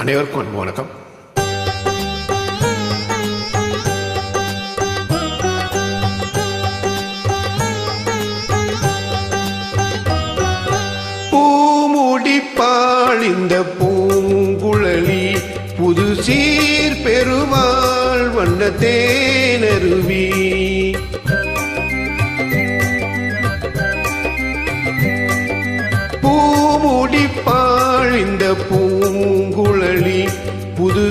அனைவருக்கும் அன்பு வணக்கம். பூமுடி பாழிந்த பூங்குழலி புது சீர் பெருமாள் வண்ண தேனருவி. பூமுடி பாழிந்த பூ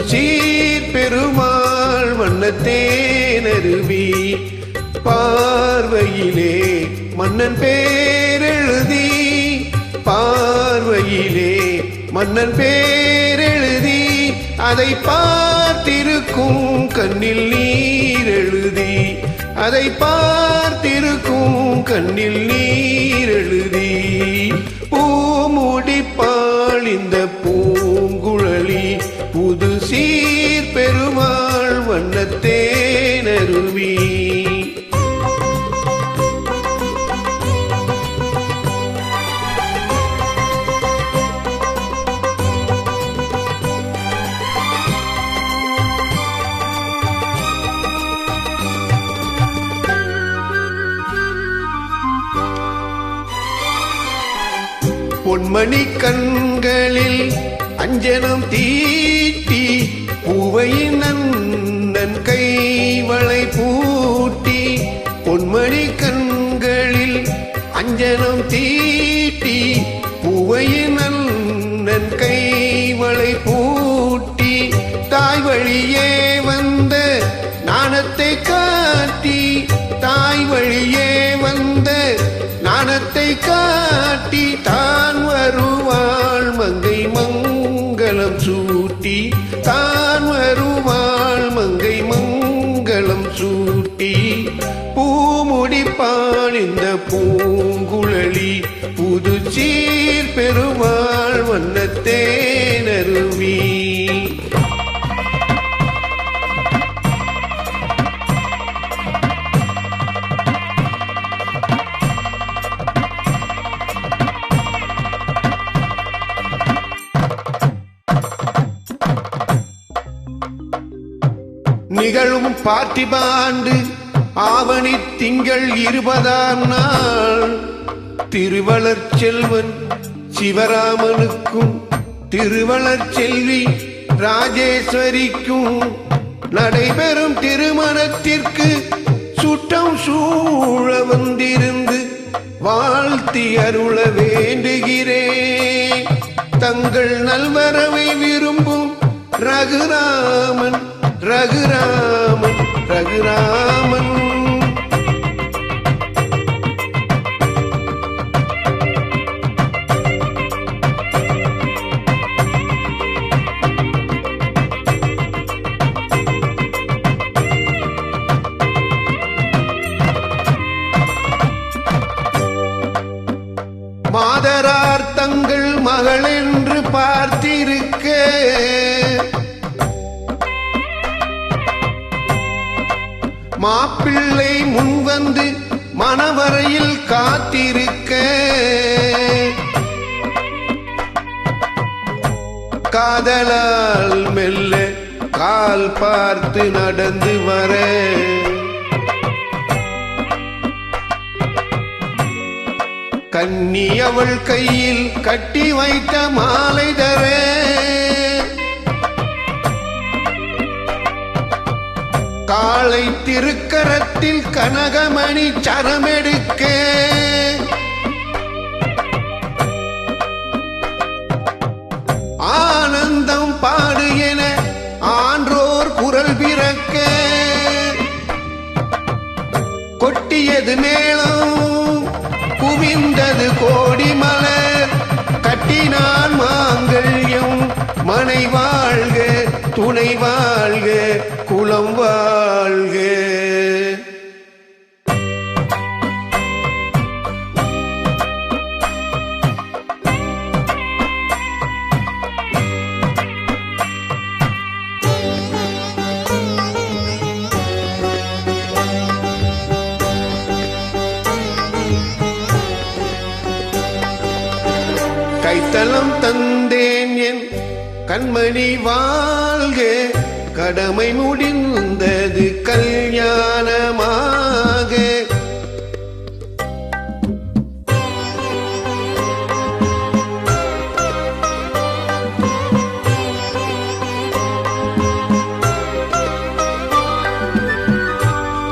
சீர் பெருமாள் வண்ண தேனருவி பார்வையிலே மன்னன் பேரெழுதி பார்வையிலே மன்னன் பேரெழுதி அதை பார்த்திருக்கும் கண்ணில் நீர் எழுதி அதை பார்த்திருக்கும் கண்ணில் நீர் எழுதி பூமுடிப்பாள் இந்த பொன்மணி கண்களில் அஞ்சனம் தீட்டி பூவையின் நன்னன் கைவளை பூட்டி பொன்மணி கண்களில் அஞ்சனம் தீட்டி பூவையின் நன்னன் கைவளை பூட்டி தாய் வழியே வந்த நாணத்தை காட்டி தாய் வழியே வந்த நாணத்தை காட்டி தாய் வருவாள் மங்கை மங்களம் சூட்டி. தான் வருவாள் மங்கை மங்களம் சூட்டி. பூமுடிப்பாள் இந்த பூங்குழலி. புது சீர் பெருமாள் வண்ணத்தேனருவி நிகழும் பார்த்திபாண்டு ஆவணி திங்கள் இருபதாம் நாள். திருவளர் செல்வன் சிவராமனுக்கும் திருவளர் செல்வி ராஜேஸ்வரிக்கும் நடைபெறும் திருமணத்திற்கு சுட்டம் சூழ வந்திருந்து வாழ்த்தி அருள வேண்டுகிறேன். தங்கள் நல்வரவை விரும்பும் ரகுராமன் ரகுராமன் ரகுராமன். மாதரார் தங்கள் மகள் என்று பார்த்திருக்க மாப்பிள்ளை முன்வந்து மணவரையில் காத்திருக்க. காதலால் மெல்ல கால் பார்த்து நடந்து வர. கன்னி அவள் கையில் கட்டி வைத்த மாலை தரே. காளை திருக்கரத்தில் கனகமணி சரமெடுக்க. ஆனந்தம் பாடு என ஆன்றோர் குரல் பிறக்க. கொட்டியது மேளம் குவிந்தது கோடி மலர். கட்டினான் மாங்கல்யம் மனை வாழ்க துணை வாழ்க குலம் வாழ்கே. கைத்தலம் தந்தேன் என் கண்மணி வாழ்க. கடமை முடிந்தது கல்யாணமாக.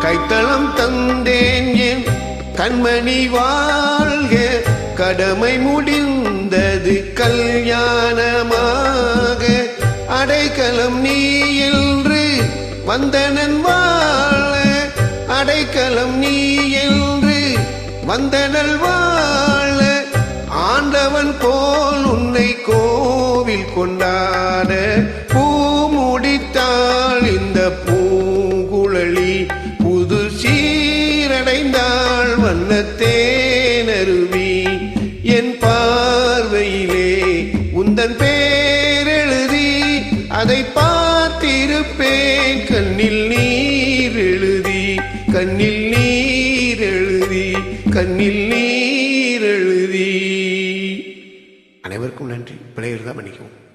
கைத்தளம் தந்தேன் என் கண்மணி வாழ்க. கடமை முடிந்தது கல்யாணமாக. அடைக்கலம் நீ என்று வந்தனன் வாழ. அடைக்கலம் நீ என்று வந்தனல் வாழ. ஆண்டவன் போல் உன்னை கோவில் கொண்டாட கண்ணில் நீர் எழுதி கண்ணில் நீர் எழுதி கண்ணில் நீர் எழுதி. அனைவருக்கும் நன்றி. பிள்ளைகள் தான் பண்ணிக்குவோம்